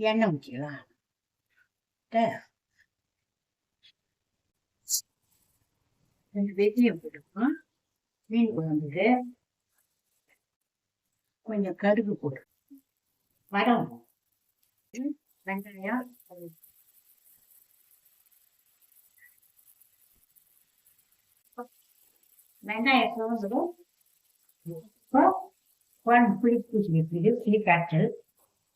எண்ணெய் ஊற்றிக்கலாம் போட்டுக்கணும் மீன் குழம்புக்கு கொஞ்சம் கடுகு போட்டு வரம் வெங்காயம் வெங்காயம் இப்போ குழம்பு புளி பூச்சி வைக்கிறது புளி காய்ச்சல்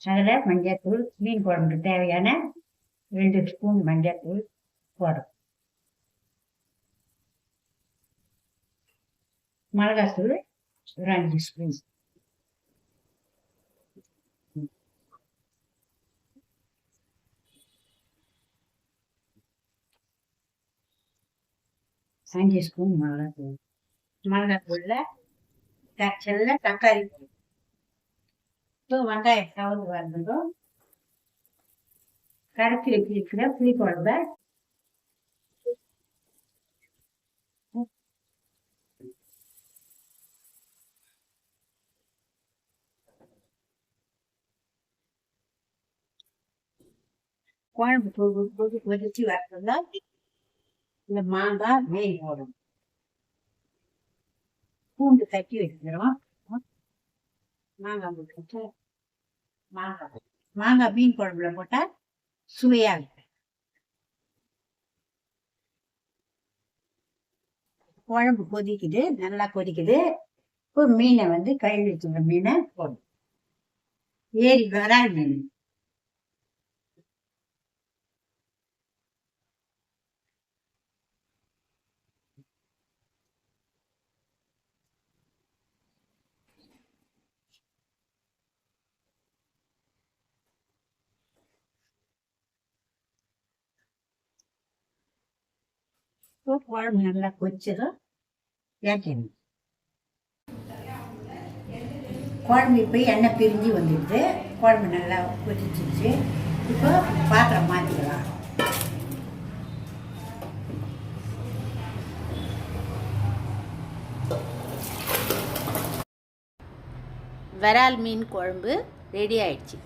அதில் மஞ்சத்தூள் மீன் குழம்புக்கு தேவையான ரெண்டு ஸ்பூன் மஞ்சத்தூள் போடும் மிளகாத்தூள் ஒரு அஞ்சு ஸ்பூன் அஞ்சு ஸ்பூன் மிளகாத்தூள். மிளகாத்தூளில் தச்சல்ல தக்காளி போடும் இப்போ வெங்காயம் கவுந்து வந்ததும் கரைச்சி வச்சிருக்கிற புளி குழம்ப குழம்பு கொதி கொதி கொதிச்சு வரதுல இந்த மாங்காய் வேலி போடும் பூண்டு தட்டி வச்சுக்கிறோம். மாங்காய் போட்டு மாங்காய் மாங்காய் மீன் குழம்புல போட்டா சுவையா இருக்கும். குழம்பு கொதிக்குது நல்லா கொதிக்குது. இப்போ மீனை வந்து கழுவி வச்சுக்கிற மீனை போடும் ஏரி வராது மீன். குழம்பு நல்லா கொதிச்சதும் ஏற்றணும் குழம்பு இப்போ எண்ணெய் பிரிஞ்சு வந்துடுது. குழம்பு நல்லா கொதிச்சிச்சு இப்போ பாத்திரம் மாற்றிக்கலாம் விரால் மீன் குழம்பு ரெடி ஆயிடுச்சு.